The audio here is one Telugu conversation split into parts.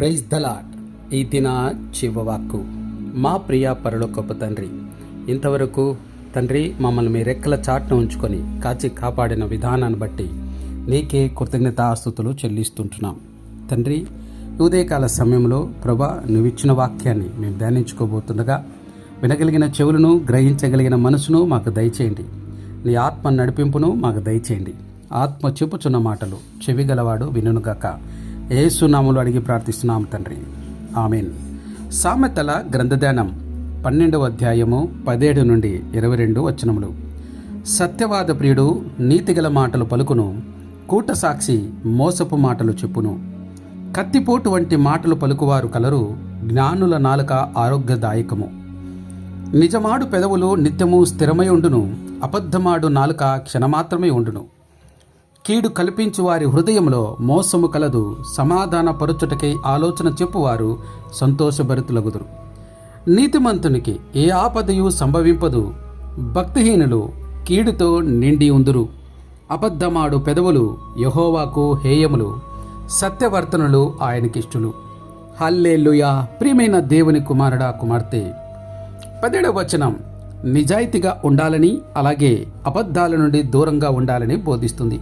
ప్రైజ్ దలాట్ ఈ దిన చివవాక్కు మా ప్రియ పరలోకపు తండ్రి ఇంతవరకు తండ్రి మమ్మల్ని మీ రెక్కల చాట్ను ఉంచుకొని కాచి కాపాడిన విధానాన్ని బట్టి నీకే కృతజ్ఞతాస్తుతులు చెల్లిస్తుంటున్నాం. తండ్రి ఉదయకాల సమయంలో ప్రభా నువ్విచ్చిన వాక్యాన్ని మేము ధ్యానించుకోబోతుండగా వినగలిగిన చెవులను గ్రహించగలిగిన మనసును మాకు దయచేయండి. నీ ఆత్మ నడిపింపును మాకు దయచేయండి. ఆత్మ చెప్పుచున్న మాటలు చెవిగలవాడు వినుగాక ఏసునాములు అడిగి ప్రార్థిస్తున్నాం తండ్రి. ఆమెన్. సామెతల గ్రంథధ్యానం పన్నెండవ అధ్యాయము పదిహేడు నుండి ఇరవై రెండు వచనములు. సత్యవాద ప్రియుడు నీతిగల మాటలు పలుకును కూట సాక్షి మోసపు మాటలు చెప్పును. కత్తిపోటు వంటి మాటలు పలుకువారు కలరు జ్ఞానుల నాలుక ఆరోగ్యదాయకము. నిజమాడు పెదవులు నిత్యము స్థిరమై ఉండును అబద్ధమాడు నాలుక క్షణమాత్రమే ఉండును. కీడు కల్పించు వారి హృదయంలో మోసము కలదు సమాధానపరుచుటకై ఆలోచన చెప్పువారు సంతోషభరితులగుదురు. నీతిమంతునికి ఏ ఆపదయు సంభవింపదు భక్తిహీనులు కీడుతో నిండి ఉందురు. అబద్ధమాడు పెదవులు యహోవాకు హేయములు సత్యవర్తనులు ఆయనకిష్టులు. హల్లేలుయా! ప్రియమైన దేవుని కుమారుడా కుమార్తె! పదిహేడవ వచనం నిజాయితీగా ఉండాలని అలాగే అబద్ధాల నుండి దూరంగా ఉండాలని బోధిస్తుంది.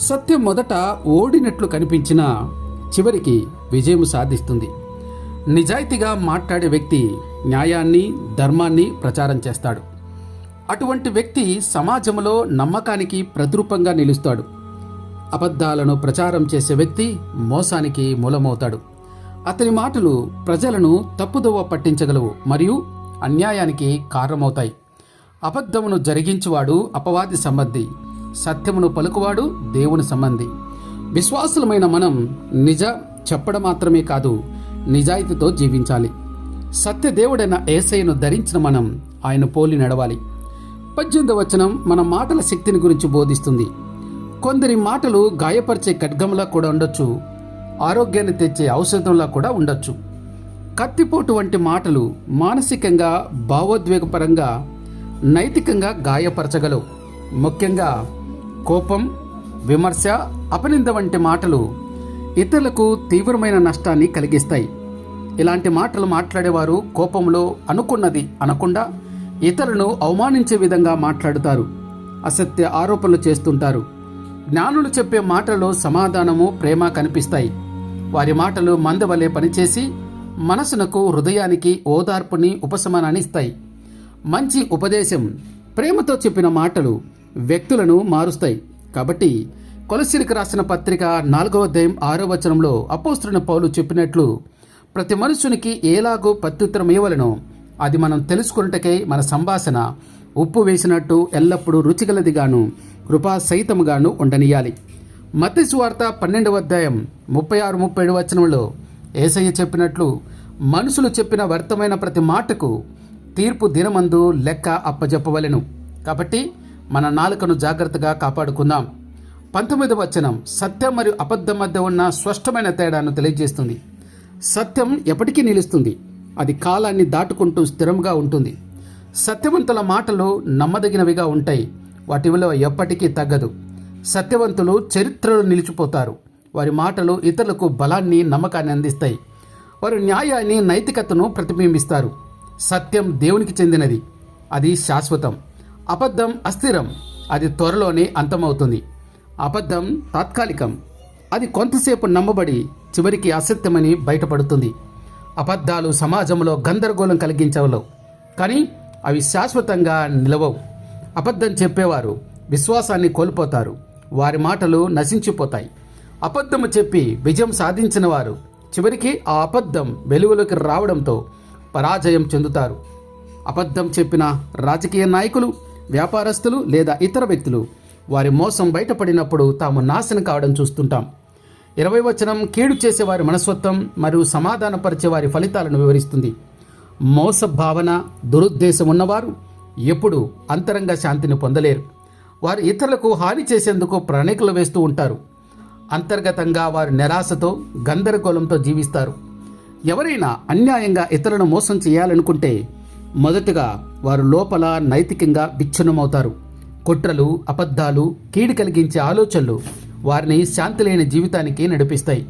సత్యం మొదట ఓడినట్లు కనిపించినా చివరికి విజయం సాధిస్తుంది. నిజాయితీగా మాట్లాడే వ్యక్తి న్యాయాన్ని ధర్మాన్ని ప్రచారం చేస్తాడు. అటువంటి వ్యక్తి సమాజంలో నమ్మకానికి ప్రతిరూపంగా నిలుస్తాడు. అబద్ధాలను ప్రచారం చేసే వ్యక్తి మోసానికి మూలమవుతాడు. అతని మాటలు ప్రజలను తప్పుదోవ పట్టించగలవు మరియు అన్యాయానికి కారణమవుతాయి. అబద్ధమును జరిగించువాడు అపవాది సంబంధి. సత్యమును పలుకువాడు దేవుని సంబంధి. విశ్వాసులమైన మనం నిజ చెప్పడం మాత్రమే కాదు నిజాయితీతో జీవించాలి. సత్యదేవుడైన ఏసయ్యను ధరించిన మనం ఆయన పోలి నడవాలి. పద్దెనిమిదవ వచనం మన మాటల శక్తిని గురించి బోధిస్తుంది. కొందరి మాటలు గాయపరిచే ఖడ్గంలా కూడా ఉండొచ్చు ఆరోగ్యాన్ని తెచ్చే ఔషధంలా కూడా ఉండొచ్చు. కత్తిపోటు వంటి మాటలు మానసికంగా భావోద్వేగపరంగా నైతికంగా గాయపరచగలవు. ముఖ్యంగా కోపం విమర్శ అపనింద వంటి మాటలు ఇతరులకు తీవ్రమైన నష్టాన్ని కలిగిస్తాయి. ఇలాంటి మాటలు మాట్లాడేవారు కోపంలో అనుకున్నది అనకుండా ఇతరులను అవమానించే విధంగా మాట్లాడుతారు. అసత్య ఆరోపణలు చేస్తుంటారు. జ్ఞానులు చెప్పే మాటల్లో సమాధానము ప్రేమ కనిపిస్తాయి. వారి మాటలు మందవలే పనిచేసి మనసునకు హృదయానికి ఓదార్పుని ఉపశమనాన్ని ఇస్తాయి. మంచి ఉపదేశం ప్రేమతో చెప్పిన మాటలు వ్యక్తులను మారుస్తాయి. కాబట్టి కొలసిరికి రాసిన పత్రిక నాలుగవ అధ్యాయం ఆరో వచనంలో అపోస్తున్న పౌలు చెప్పినట్లు ప్రతి మనుషునికి ఏలాగో ప్రత్యుత్తరం ఇవ్వలను అది మనం తెలుసుకున్నటకై మన సంభాషణ. ఉప్పు వేసినట్టు ఎల్లప్పుడూ రుచిగలదిగాను కృపా సహితముగాను ఉండనియాలి. మత్తి సువార్త పన్నెండవ అధ్యాయం ముప్పై ఆరు ముప్పై ఏడు వచనంలో ఏసయ్య చెప్పినట్లు మనుషులు చెప్పిన వ్యర్థమైన ప్రతి మాటకు తీర్పు దినమందు లెక్క అప్పజెప్పవలెను. కాబట్టి మన నాలుకను జాగ్రత్తగా కాపాడుకుందాం. పంతొమ్మిదవ వచనం సత్యం మరియు అబద్ధం మధ్య ఉన్న స్పష్టమైన తేడాను తెలియజేస్తుంది. సత్యం ఎప్పటికీ నిలుస్తుంది. అది కాలాన్ని దాటుకుంటూ స్థిరంగా ఉంటుంది. సత్యవంతుల మాటలు నమ్మదగినవిగా ఉంటాయి. వాటి విలువ ఎప్పటికీ తగ్గదు. సత్యవంతులు చరిత్రలో నిలిచిపోతారు. వారి మాటలు ఇతరులకు బలాన్ని నమ్మకాన్ని అందిస్తాయి. వారు న్యాయాన్ని నైతికతను ప్రతిబింబిస్తారు. సత్యం దేవునికి చెందినది. అది శాశ్వతం. అబద్ధం అస్థిరం. అది త్వరలోనే అంతమవుతుంది. అబద్ధం తాత్కాలికం. అది కొంతసేపు నమ్మబడి చివరికి అసత్యమని బయటపడుతుంది. అబద్ధాలు సమాజంలో గందరగోళం కలిగించవలవు. కానీ అవి శాశ్వతంగా నిలవవు. అబద్ధం చెప్పేవారు విశ్వాసాన్ని కోల్పోతారు. వారి మాటలు నశించిపోతాయి. అబద్ధము చెప్పి విజయం సాధించిన వారు చివరికి ఆ అబద్ధం వెలుగులోకి రావడంతో పరాజయం చెందుతారు. అబద్ధం చెప్పిన రాజకీయ నాయకులు వ్యాపారస్తులు లేదా ఇతర వ్యక్తులు. వారి మోసం బయటపడినప్పుడు తాము నాశనం కావడం చూస్తుంటాం. ఇరవై వచనం కీడు చేసేవారి మనస్వత్వం మరియు సమాధానపరిచే వారి ఫలితాలను వివరిస్తుంది. మోస భావన దురుద్దేశం ఉన్నవారు ఎప్పుడు అంతరంగ శాంతిని పొందలేరు. వారు ఇతరులకు హాని చేసేందుకు ప్రణికలు వేస్తూ ఉంటారు. అంతర్గతంగా వారు నిరాశతో గందరగోళంతో జీవిస్తారు. ఎవరైనా అన్యాయంగా ఇతరులను మోసం చేయాలనుకుంటే మొదటగా వారు లోపల నైతికంగా విచ్ఛిన్నమవుతారు. కుట్రలు అబద్ధాలు కీడు కలిగించే ఆలోచనలు వారిని శాంతి లేని జీవితానికి నడిపిస్తాయి.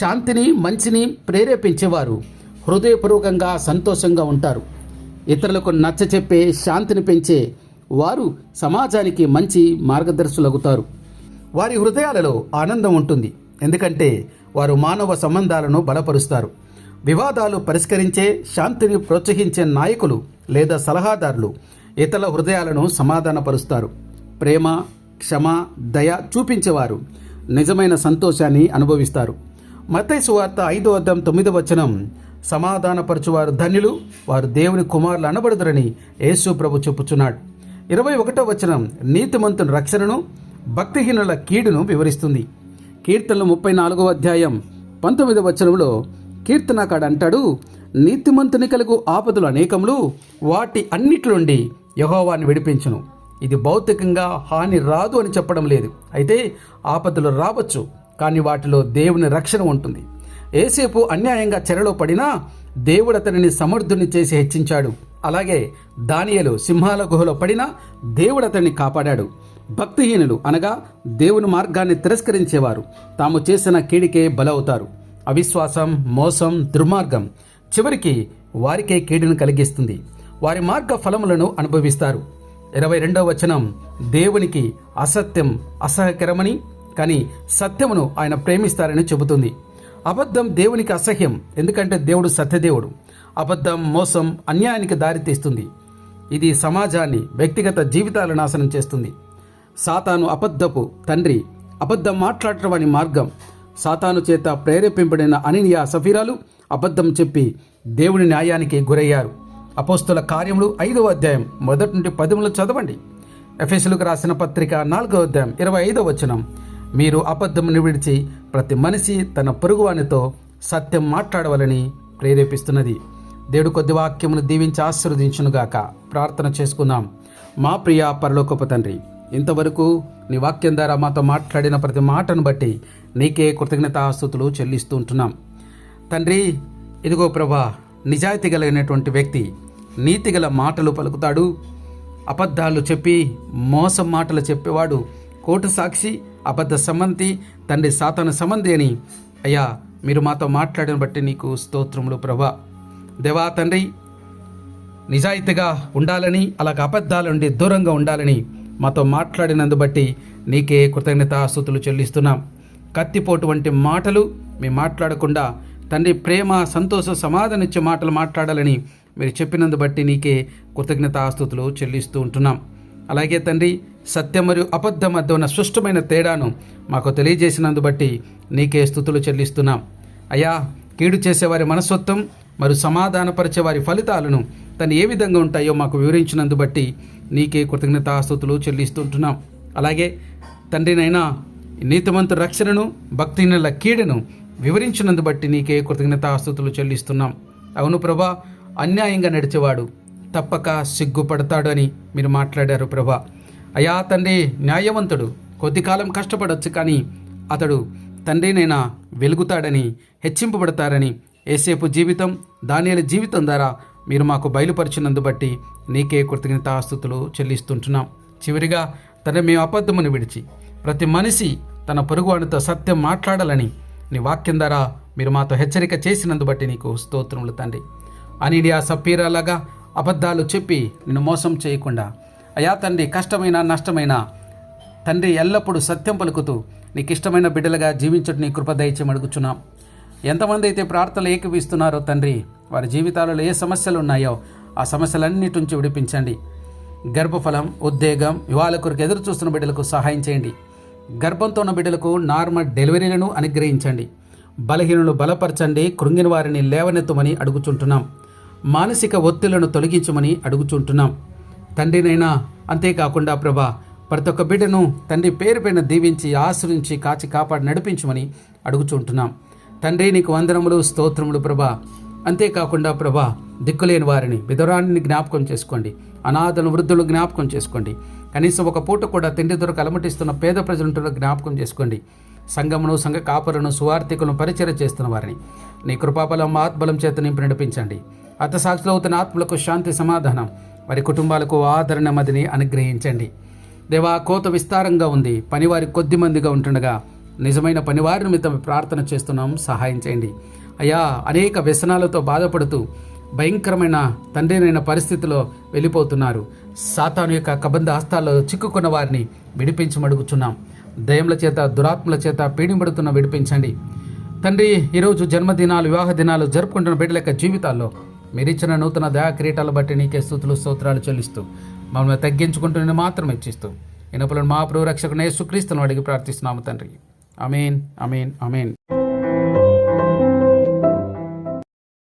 శాంతిని మంచిని ప్రేరేపించేవారు హృదయపూర్వకంగా సంతోషంగా ఉంటారు. ఇతరులకు నచ్చ చెప్పే శాంతిని పెంచే వారు సమాజానికి మంచి మార్గదర్శులవుతారు వారి హృదయాలలో ఆనందం ఉంటుంది. ఎందుకంటే వారు మానవ సంబంధాలను బలపరుస్తారు. వివాదాలు పరిష్కరించే శాంతిని ప్రోత్సహించే నాయకులు లేదా సలహాదారులు ఇతరుల హృదయాలను సమాధానపరుస్తారు. ప్రేమ క్షమ దయ చూపించేవారు నిజమైన సంతోషాన్ని అనుభవిస్తారు. మతైసు వార్త ఐదో అద్దం తొమ్మిదో వచనం సమాధానపరచువారు ధన్యులు వారు దేవుని కుమారులు అనబడుదరని యేసు ప్రభు చెప్పుచున్నాడు. ఇరవై ఒకటో వచనం నీతిమంతుని రక్షణను భక్తిహీనుల కీడును వివరిస్తుంది. కీర్తనలు ముప్పై నాలుగో అధ్యాయం పంతొమ్మిదవ వచనంలో కీర్తనకాడు అంటాడు నీతిమంతుని కలుగు ఆపదలు అనేకములు వాటి అన్నిటి నుండి యహోవాన్ని విడిపించును. ఇది భౌతికంగా హాని రాదు అని చెప్పడం లేదు. అయితే ఆపదలు రావచ్చు కానీ వాటిలో దేవుని రక్షణ ఉంటుంది. ఏసేపు అన్యాయంగా చెరలో పడినా దేవుడు అతనిని సమర్థుని చేసి హెచ్చించాడు. అలాగే దానియలు సింహాల గుహలో పడినా దేవుడు అతన్ని కాపాడాడు. భక్తిహీనులు అనగా దేవుని మార్గాన్ని తిరస్కరించేవారు. తాము చేసిన కీడికే బలవుతారు. అవిశ్వాసం మోసం దుర్మార్గం చివరికి వారికే కీడును కలిగిస్తుంది. వారి మార్గ ఫలములను అనుభవిస్తారు. ఇరవై రెండవ వచనం దేవునికి అసత్యం అసహ్యకరమని కానీ సత్యమును ఆయన ప్రేమిస్తారని చెబుతుంది. అబద్ధం దేవునికి అసహ్యం ఎందుకంటే దేవుడు సత్యదేవుడు. అబద్ధం మోసం అన్యాయానికి దారితీస్తుంది ఇది సమాజాన్ని వ్యక్తిగత జీవితాలను నాశనం చేస్తుంది. సాతాను అబద్ధపు తండ్రి అబద్ధం మాట్లాడటం అని మార్గం సాతాను చేత ప్రేరేపింపబడిన అనినియా సఫీరాలు అబద్ధం చెప్పి దేవుని న్యాయానికి గురయ్యారు. అపోస్తుల కార్యములు ఐదవ అధ్యాయం మొదటి నుండి పదములు చదవండి. ఎఫెసులకు రాసిన పత్రిక నాలుగవ అధ్యాయం ఇరవై ఐదవ వచనం. మీరు అబద్ధమును విడిచి ప్రతి మనిషి తన పొరుగువానితో సత్యం మాట్లాడవలని ప్రేరేపిస్తున్నది. దేవుడు కొద్ది వాక్యమును దీవించి ఆశీర్వదించునుగాక. ప్రార్థన చేసుకుందాం. మా ప్రియ పరలోకపు తండ్రి ఇంతవరకు నీ వాక్యం ద్వారా మాతో మాట్లాడిన ప్రతి మాటను బట్టి నీకే కృతజ్ఞతాస్తుతులు చెల్లిస్తూ ఉంటున్నాం. తండ్రి ఇదిగో ప్రభా నిజాయితీ కలిగినటువంటి వ్యక్తి నీతిగల మాటలు పలుకుతాడు. అబద్ధాలు చెప్పి మోసం మాటలు చెప్పేవాడు కోటు సాక్షి అబద్ధ సమంతి తండ్రి సాతాను సమంతి అని. అయ్యా మీరు మాతో మాట్లాడిన బట్టి నీకు స్తోత్రములు ప్రభా. దేవా తండ్రి నిజాయితీగా ఉండాలని అలాగ అబద్ధాల నుండి దూరంగా ఉండాలని మాతో మాట్లాడినందు బట్టి నీకే కృతజ్ఞతాస్థుతులు చెల్లిస్తున్నాం. కత్తిపోటు వంటి మాటలు మేము మాట్లాడకుండా తండ్రి ప్రేమ సంతోష సమాధానిచ్చే మాటలు మాట్లాడాలని మీరు చెప్పినందు బట్టి నీకే కృతజ్ఞతాస్థుతులు చెల్లిస్తూ ఉంటున్నాం. అలాగే తండ్రి సత్యం మరియు అబద్ధం మధ్య ఉన్న స్పష్టమైన తేడాను మాకు తెలియజేసినందు బట్టి నీకే స్థుతులు చెల్లిస్తున్నాం. అయ్యా కీడు చేసేవారి మనస్తత్వం మరియు సమాధానపరిచే వారి ఫలితాలను తను ఏ విధంగా ఉంటాయో మాకు వివరించినందు బట్టి నీకే కృతజ్ఞతాస్తుతులు చెల్లిస్తుంటున్నాం. అలాగే తండ్రినైనా నీతిమంతు రక్షణను భక్తిహీనుల కీడును వివరించినందు బట్టి నీకే కృతజ్ఞతాస్తుతులు చెల్లిస్తున్నాం. అవును ప్రభా అన్యాయంగా నడిచేవాడు తప్పక సిగ్గుపడతాడు అని మీరు మాట్లాడారు ప్రభా. అయా తండ్రి న్యాయవంతుడు కొద్ది కాలం కష్టపడవచ్చు కానీ అతడు తండ్రినైనా వెలుగుతాడని హెచ్చింపబడతారని ఏసేపు జీవితం దానియల జీవితం ద్వారా మీరు మాకు బయలుపరిచినందు బట్టి నీకే కృతజ్ఞతాస్తుతులు చెల్లిస్తుంటున్నాం. చివరిగా తన మేము అబద్ధమును విడిచి ప్రతి మనిషి తన పొరుగువాడితో సత్యం మాట్లాడాలని నీ వాక్యం ద్వారా మీరు మాతో హెచ్చరిక చేసినందు బట్టి నీకు స్తోత్రములు తండ్రి. అనిడియా సప్పీరాలాగా అబద్ధాలు చెప్పి నిన్ను మోసం చేయకుండా అయా తండ్రి కష్టమైన నష్టమైన తండ్రి ఎల్లప్పుడూ సత్యం పలుకుతూ నీకు ఇష్టమైన బిడ్డలుగా జీవించడం నీ కృప దయచేయమని అడుగుచున్నాం. ఎంతమంది అయితే ప్రార్థనలు ఏకీవిస్తున్నారో తండ్రి వారి జీవితాలలో ఏ సమస్యలు ఉన్నాయో ఆ సమస్యలన్నిటి నుంచి విడిపించండి. గర్భఫలం ఉద్వేగం వివాహాల కొరకు ఎదురు చూస్తున్న బిడ్డలకు సహాయం చేయండి. గర్భంతో ఉన్న బిడ్డలకు నార్మల్ డెలివరీలను అనుగ్రహించండి. బలహీనలు బలపరచండి. కృంగిన వారిని లేవనెత్తమని అడుగుచుంటున్నాం. మానసిక ఒత్తిళ్ళను తొలగించమని అడుగుచుంటున్నాం. తండ్రినైనా అంతేకాకుండా ప్రభా ప్రతి ఒక్క బిడ్డను తండ్రి పేరు పైన దీవించి ఆశ్రయించి కాచి కాపాడి నడిపించమని అడుగుచుంటున్నాం. తండ్రి నీకు వందనములు స్తోత్రములు ప్రభా. అంతేకాకుండా ప్రభా దిక్కులేని వారిని విధురాన్ని జ్ఞాపకం చేసుకోండి. అనాథలు వృద్ధులు జ్ఞాపకం చేసుకోండి. కనీసం ఒక పూట కూడా తిండి దొరక అలమటిస్తున్న పేద ప్రజలంటున్న జ్ఞాపకం చేసుకోండి. సంఘమును సంఘ కాపరును సువార్థికులను పరిచయం చేస్తున్న వారిని. నీ కృపాబలం ఆత్బలం చేత నింపి నడిపించండి. అర్థసాక్షులు అవుతున్న ఆత్మలకు శాంతి సమాధానం. వారి కుటుంబాలకు ఆదరణ మదిని అనుగ్రహించండి. దేవా కోత విస్తారంగా ఉంది. పనివారి కొద్ది మందిగా ఉంటుండగా నిజమైన పనివారి నిమిత్తం ప్రార్థన చేస్తున్నాం. సహాయం చేయండి. అయ్యా అనేక వ్యసనాలతో బాధపడుతూ భయంకరమైన తండ్రినైన పరిస్థితిలో వెళ్ళిపోతున్నారు. సాతాను యొక్క కబంధ హస్తాల్లో చిక్కుకున్న వారిని విడిపించమడుగుచున్నాం. దయముల చేత దురాత్మల చేత పీడింపడుతున్న విడిపించండి. తండ్రి ఈరోజు జన్మదినాలు వివాహ దినాలు జరుపుకుంటున్న బిడ్డల యొక్క జీవితాల్లో మీరిచ్చిన నూతన దయా కిరీటాలు బట్టి నీకే స్థుతులు స్తోత్రాలు చెల్లిస్తూ మమ్మల్ని తగ్గించుకుంటూ మాత్రమే మాత్రం ఇచ్చిస్తూ ఇనపులను మా ప్రభు రక్షకునే సుక్రీస్తును అడిగి ప్రార్థిస్తున్నాము తండ్రి. അമീൻ അമീൻ അമീൻ